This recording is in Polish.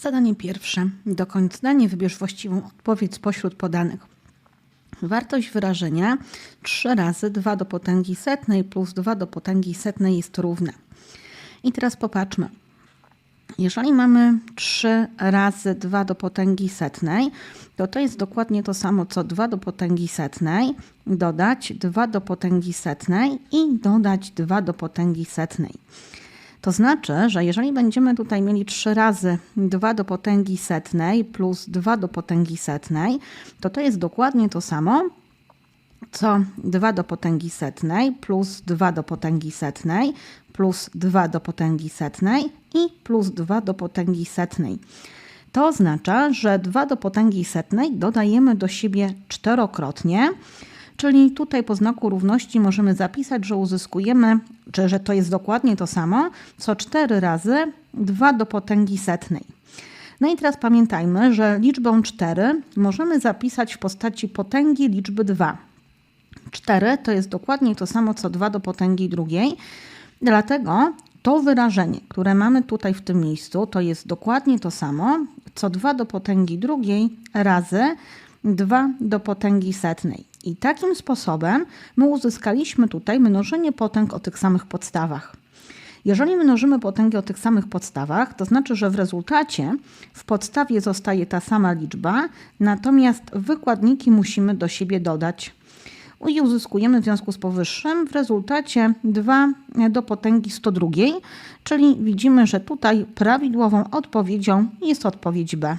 Zadanie pierwsze. Dokąd zdanie wybierz właściwą odpowiedź spośród podanych. Wartość wyrażenia 3 razy 2 do potęgi setnej plus 2 do potęgi setnej jest równa. I teraz popatrzmy. Jeżeli mamy 3 razy 2 do potęgi setnej, to to jest dokładnie to samo co 2 do potęgi setnej, dodać 2 do potęgi setnej i dodać 2 do potęgi setnej. To znaczy, że jeżeli będziemy tutaj mieli 3 razy 2 do potęgi setnej plus 2 do potęgi setnej, to to jest dokładnie to samo, co 2 do potęgi setnej plus 2 do potęgi setnej plus 2 do potęgi setnej i plus 2 do potęgi setnej. To oznacza, że 2 do potęgi setnej dodajemy do siebie czterokrotnie, czyli tutaj po znaku równości możemy zapisać, że uzyskujemy, czy że to jest dokładnie to samo, co 4 razy 2 do potęgi setnej. No i teraz pamiętajmy, że liczbę 4 możemy zapisać w postaci potęgi liczby 2. 4 to jest dokładnie to samo co 2 do potęgi drugiej. Dlatego to wyrażenie, które mamy tutaj w tym miejscu, to jest dokładnie to samo co 2 do potęgi drugiej razy 2 do potęgi setnej. I takim sposobem my uzyskaliśmy tutaj mnożenie potęg o tych samych podstawach. Jeżeli mnożymy potęgi o tych samych podstawach, to znaczy, że w rezultacie w podstawie zostaje ta sama liczba, natomiast wykładniki musimy do siebie dodać i uzyskujemy w związku z powyższym w rezultacie 2 do potęgi 102, czyli widzimy, że tutaj prawidłową odpowiedzią jest odpowiedź B.